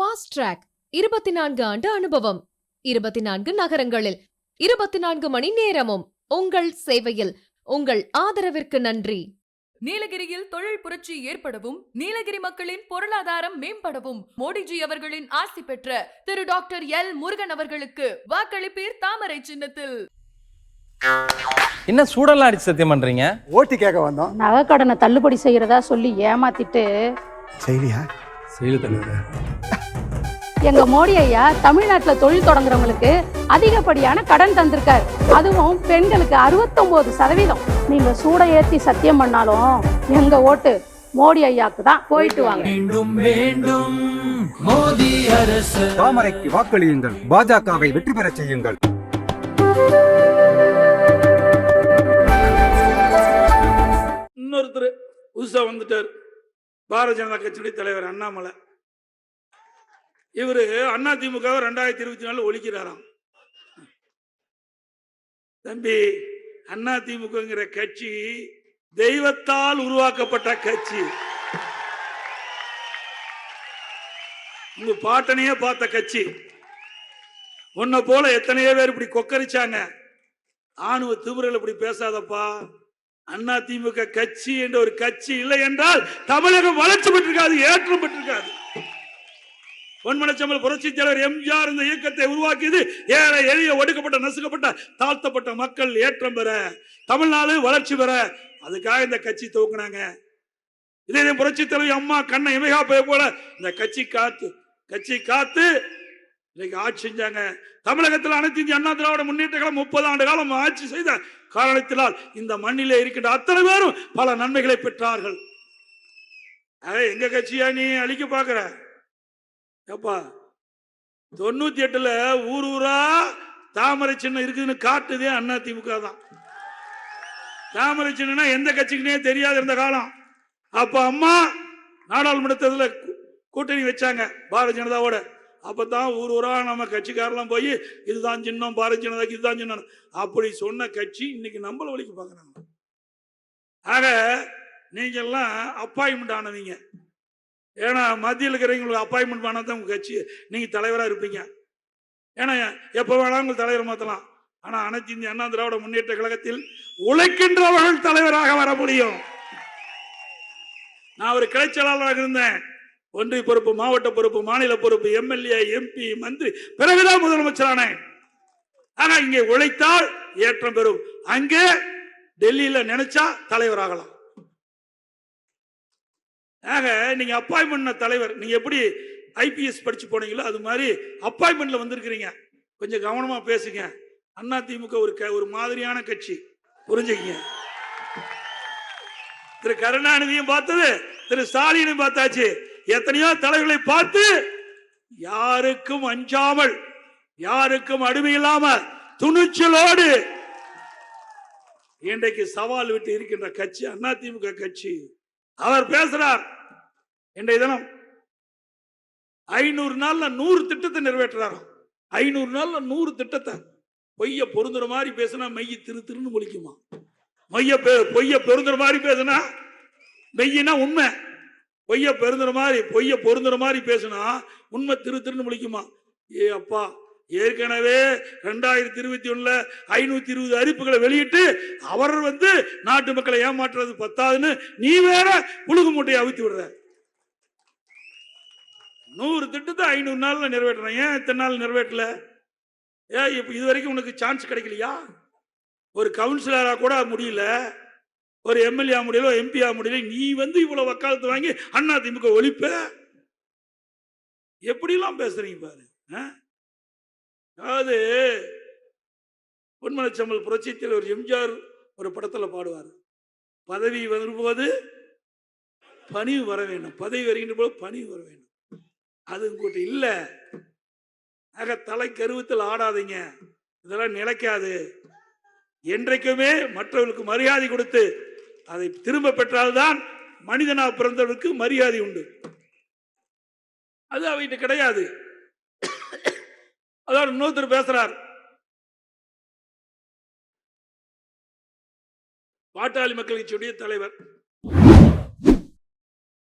Fast track இருபத்தி நான்கு ஆண்டு அனுபவம். இருபத்தி நான்கு நகரங்களில் இருபத்தி நான்கு மணி நேரமும் உங்கள் சேவையில் உங்கள் ஆதரவிற்கு நன்றி. நீலகிரியில் தொழில் புரட்சி ஏற்படவும் நீலகிரி மக்களின் பொருளாதாரம் மேம்படவும் மோடிஜி அவர்களின் ஆசி பெற்ற திரு டாக்டர் எல் முருகன் அவர்களுக்கு வாக்களிப்பீர் தாமரை சின்னத்தில். என்ன சூடெல்லாம் அடிச்சு சத்தியம் பண்றீங்க? ஓட்டி கேட்க வந்தோம். நகைக்கடனை தள்ளுபடி செய்யறதா சொல்லி ஏமாத்திட்டு. தலைவர் எங்க மோடி ஐயா தமிழ்நாட்டுல தொழில் தொடங்குறவங்களுக்கு அதிகப்படியான கடன் தந்திருக்காரு. அதுவும் பெண்களுக்கு 69% சதவீதம். நீங்க சூட ஏத்தி சத்தியம் பண்ணாலும் எங்க ஓட்டு மோடி ஐயாக்கு தான். போயிட்டு வாங்க. தாமரைக்கு வாக்களியுங்கள். பாஜகவை வெற்றி பெறச் செய்யுங்கள். இன்னொருத்தர் புதுசா வந்துட்டார். பாரதிய ஜனதா கட்சியுடைய தலைவர் அண்ணாமலை. இவரு அண்ணா திமுக ரெண்டாயிரத்தி இருபத்தி நாலு ஒழிக்கிறாராம். தம்பி அண்ணா திமுகங்கிற கட்சி தெய்வத்தால் உருவாக்கப்பட்ட கட்சி. உங்க பாட்டனையே பார்த்த கட்சி. உன்னை போல எத்தனையோ பேர் இப்படி கொக்கரிச்சாங்க. ஆணுவ திமுறையில் இப்படி பேசாதப்பா. அண்ணா திமுக கட்சி என்ற ஒரு கட்சி இல்லை என்றால் தமிழகம் வளர்ச்சி பெற்றிருக்காது ஏற்றம் பெற்றிருக்காது. பொன்மனச்சம்பல் புரட்சி தலைவர் எம்ஜிஆர் இந்த இயக்கத்தை உருவாக்கியது ஏழை எளிய ஒடுக்கப்பட்ட நசுக்கப்பட்ட தாழ்த்தப்பட்ட மக்கள் ஏற்றம் பெற தமிழ்நாடு வளர்ச்சி பெற. அதுக்காக இந்த கட்சி துவக்குனாங்க. இதே புரட்சி தலைவர் அம்மா கண்ணை இமைகா போல இந்த கட்சி காத்து கட்சி காத்து இன்னைக்கு ஆட்சி செஞ்சாங்க. தமிழகத்தில் அனைத்து இந்திய அண்ணா திராவிட முன்னேற்ற காலம் முப்பது ஆண்டு காலம் ஆட்சி செய்த காரணத்தினால் இந்த மண்ணிலே இருக்கின்ற அத்தனை பேரும் பல நன்மைகளை பெற்றார்கள். எங்க கட்சியா நீ? அழிக்க பாக்குற ஏப்பா தொண்ணூத்தி எட்டுல ஊர் ஊரா தாமரை சின்னம் இருக்குதுன்னு காட்டுதே அண்ணா திமுக தான். தாமரை சின்னம்னா எந்த கட்சிக்குனே தெரியாது இருந்த காலம். அப்ப அம்மா நாடாளுமன்றத்துல கூட்டணி வச்சாங்க பாரதிய ஜனதாவோட. அப்பதான் ஊர் ஊராக நம்ம கட்சிக்காரெல்லாம் போய் இதுதான் சின்னம் பாரதிய ஜனதாக்கு இதுதான் சின்னம் அப்படி சொன்ன கட்சி இன்னைக்கு நம்மள வழிக்கு பார்க்கறாங்க ஆக நீங்கெல்லாம் அப்பாயின்மெண்ட் ஆனவீங்க. ஏன்னா மத்தியில் இருக்கிறவங்களுக்கு அப்பாயின்மெண்ட் ஆனது தான் உங்கள் கட்சி நீங்கள் தலைவராக இருப்பீங்க. ஏன்னா எப்போ வேணாலும் உங்களுக்கு தலைவர் மாற்றலாம் ஆனால் அனைத்து இந்திய அண்ணா திராவிட முன்னேற்ற கழகத்தில் உழைக்கின்றவர்கள் தலைவராக வர முடியும். நான் ஒரு கிளைச்சலாளராக இருந்தேன். ஒன்றிய பொறுப்பு மாவட்ட பொறுப்பு மாநில பொறுப்பு எம்எல்ஏ எம்பி மந்திரி பிறகுதான் முதலமைச்சரானேன் ஆனா இங்கே உழைத்தால் ஏற்றம் பெறும். அங்கே டெல்லியில நினைச்சா தலைவராகலாம் ஆக நீங்க அப்பாயின்மெண்ட் தலைவர் நீங்க எப்படி ஐபிஎஸ் படிச்சு போனீங்களோ அது மாதிரி அப்பாயின்மெண்ட்ல வந்திருக்கிறீங்க. கொஞ்சம் கவனமா பேசுங்க. அண்ணா திமுக ஒரு க- ஒரு மாதிரியான கட்சி. புரிஞ்சுக்கங்க. திரு கருணாநிதியும் பார்த்தது திரு ஸ்டாலினும் பார்த்தாச்சு. எத்தனையோ தலைவர்களை பார்த்து யாருக்கும் அஞ்சாமல் யாருக்கும் அடிமை இல்லாம துணிச்சலோடு இன்றைக்கு சவால் விட்டு இருக்கின்ற கட்சி அதிமுக கட்சி. அவர் பேசுறார் இன்றைய தினம் ஐநூறு நாள்ல நூறு திட்டத்தை நிறைவேற்றுறாராம் ஐநூறு நாள்ல நூறு திட்டத்தை. பொய்ய பொருந்துற மாதிரி பேசினா மெய்ய திரு திருன்னு முழிக்குமா மைய பொய்ய பொருந்துற மாதிரி பேசினா மெய்யினா உண்மை. பொய்ய பெருந்துற மாதிரி பொய்ய பொருந்துற மாதிரி பேசினா உண்மை திரு திருன்னு முழிக்குமா? ஏ அப்பா ஏற்கனவே ரெண்டாயிரத்தி இருபத்தி ஒண்ணுல ஐநூத்தி இருபது அறிப்புகளை வெளியிட்டு அவர் வந்து நாட்டு மக்களை ஏமாற்றுறது பத்தாதுன்னு நீ வேற புழுகு மூட்டையை அவித்து விடுற. நூறு திட்டத்தை ஐநூறு நாள்ல நிறைவேற்றுறேன். ஏன் இத்தனை நாள் நிறைவேற்றல? ஏ இப்ப இது வரைக்கும் உனக்கு சான்ஸ் கிடைக்கலையா? ஒரு கவுன்சிலரா கூட முடியல. ஒரு எம்எல்ஏ முடியல எம்பி முடியல நீ வந்து இவ்வளவு வக்காலத்து வாங்கி அண்ணா திமுக ஒழிப்ப? எப்படிலாம் பேசுறீங்க பாரு ஆ? அதாவது பொன்மனச்சம்பல் புரட்சித்தில் ஒரு எம்ஜிஆர் ஒரு படத்தில் பாடுவார். பதவி வரும்போது பணிவு வர வேண்டும். பதவி வருகின்ற போது பணிவு வர வேண்டும். அது உங்ககிட்ட இல்லை. ஆக தலை கருவத்தில் ஆடாதீங்க. இதெல்லாம் நிலைக்காது. என்றைக்குமே மற்றவர்களுக்கு மரியாதை கொடுத்து அதை திரும்ப பெற்றால்தான் மனிதனாக பிறந்தவருக்கு மரியாதை உண்டு. அது அவகிட்ட கிடையாது. அதாவது இன்னொருத்தர் பேசுறார். பாட்டாளி மக்கள் கட்சியுடைய தலைவர்.